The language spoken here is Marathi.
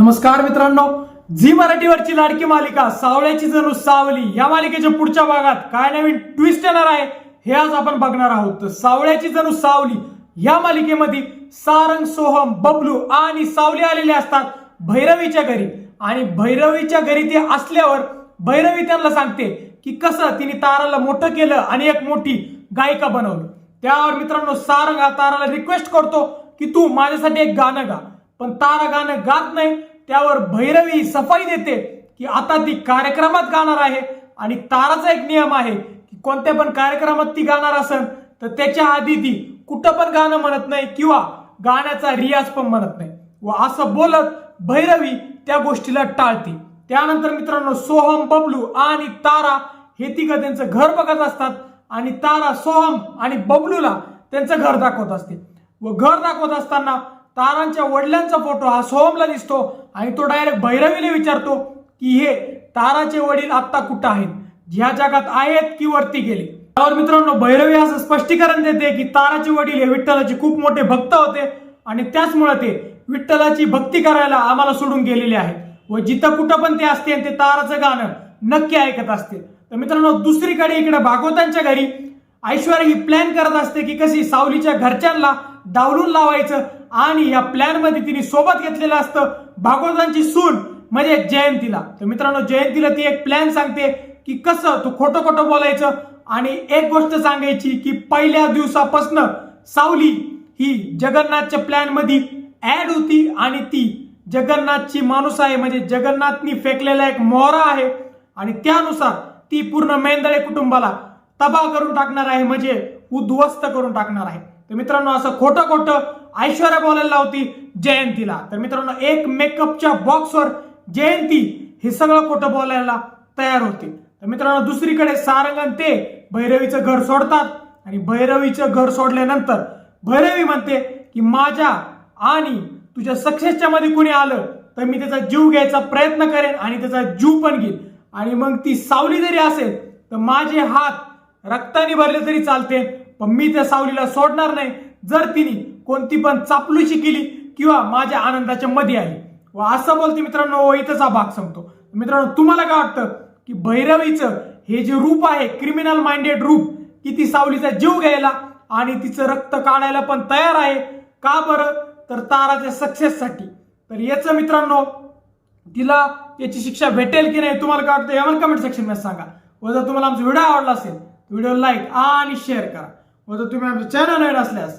नमस्कार मित्रांनो झी मराठीवरची लाडकी मालिका सावळ्याची जणू सावली या मालिकेच्या पुढच्या भागात काय नवीन ट्विस्ट येणार आहे हे आज आपण बघणार आहोत. तर सावळ्याची जणू सावली या मालिकेमध्ये सारंग सोहम बबलू आणि सावली आलेले असतात भैरवीच्या घरी. आणि भैरवीच्या घरी ते असल्यावर भैरवी त्यांना सांगते की कसं तिने ताराला मोठं केलं आणि एक मोठी गायिका बनवलं. त्यावर मित्रांनो सारंग हा ताराला रिक्वेस्ट करतो की तू माझ्यासाठी एक गाणं गा. पण तारा गाणं गात नाही त्यावर भैरवी सफाई देते की आता ती कार्यक्रमात गाणार आहे. आणि ताराचा एक नियम आहे की कोणत्या पण कार्यक्रमात ती गाणार असेल तर त्याच्या आधी ती कुठं पण गाणं म्हणत नाही किंवा गाण्याचा रियाज पण म्हणत नाही. व असं बोलत भैरवी त्या गोष्टीला टाळते. त्यानंतर मित्रांनो सोहम बबलू आणि तारा हे तिघं त्यांचं घर बघत असतात. आणि तारा सोहम आणि बबलूला त्यांचं घर दाखवत असते. व घर दाखवत असताना तारांच्या वडिलांचा फोटो हा सोहमला दिसतो आणि तो डायरेक्ट भैरवीने विचारतो की हे ताराचे वडील आत्ता कुठं आहेत? ज्या जगात आहेत की वरती गेले? त्यावर मित्रांनो भैरवी असं स्पष्टीकरण देते की ताराचे वडील हे विठ्ठलाचे खूप मोठे भक्त होते आणि त्याचमुळे ते विठ्ठलाची भक्ती करायला आम्हाला सोडून गेलेले आहेत. व जिथं कुठं पण ते असते ते ताराचं गाणं नक्की ऐकत असते. तर मित्रांनो दुसरीकडे इकडे भागवतांच्या घरी ऐश्वर्या ही प्लॅन करत असते की कशी सावलीच्या घरच्यांना डावलून लावायचं आणि या प्लॅनमध्ये तिने सोबत घेतलेलं असतं भागवतांची सून म्हणजे जयंतीला. तर मित्रांनो जयंतीला ती एक प्लॅन सांगते की कसं तू खोटं खोटं बोलायचं आणि एक गोष्ट सांगायची की पहिल्या दिवसापासनं सावली ही जगन्नाथच्या प्लॅनमध्ये ऍड होती आणि ती जगन्नाथची माणूस आहे म्हणजे जगन्नाथनी फेकलेला एक मोहरा आहे. आणि त्यानुसार ती पूर्ण मेंदळे कुटुंबाला तबाह करून टाकणार आहे म्हणजे उद्ध्वस्त करून टाकणार आहे. तर मित्रांनो असं खोटं खोटं ऐश्वर्या बोलायला होती जयंतीला. तर मित्रांनो एक मेकअपच्या बॉक्सवर जयंती हे सगळं खोटं बोलायला तयार होते. तर मित्रांनो दुसरीकडे सारंगन ते भैरवीचं घर सोडतात आणि भैरवीचं घर सोडल्यानंतर भैरवी म्हणते की माझ्या आणि तुझ्या सक्सेसच्या मध्ये कुणी आलं तर मी त्याचा जीव घ्यायचा प्रयत्न करेन आणि त्याचा जीव पण घेईन. आणि मग ती सावली जरी असेल तर माझे हात रक्ताने भरले तरी चालते पण मी त्या सावलीला सोडणार नाही. जर तिने कोणती पण चापलूशी केली किंवा माझ्या आनंदाच्या मध्ये आली. व असं बोलते मित्रांनो इथंच हा भाग संपतो. मित्रांनो तुम्हाला काय वाटतं की भैरवीचं हे जे रूप आहे क्रिमिनल माइंडेड रूप की ती सावलीचा जीव घ्यायला आणि तिचं रक्त काढायला पण तयार आहे? का बरं? तर ताराच्या सक्सेससाठी. तर याचं मित्रांनो तिला याची शिक्षा भेटेल की नाही तुम्हाला काय वाटतं? यावर कमेंट सेक्शनमध्ये सांगा. व जर तुम्हाला आमचा व्हिडिओ आवडला असेल व्हिडिओ लाईक आणि शेअर करा. व जर तुम्ही आमचं चॅनल नवीन असल्यास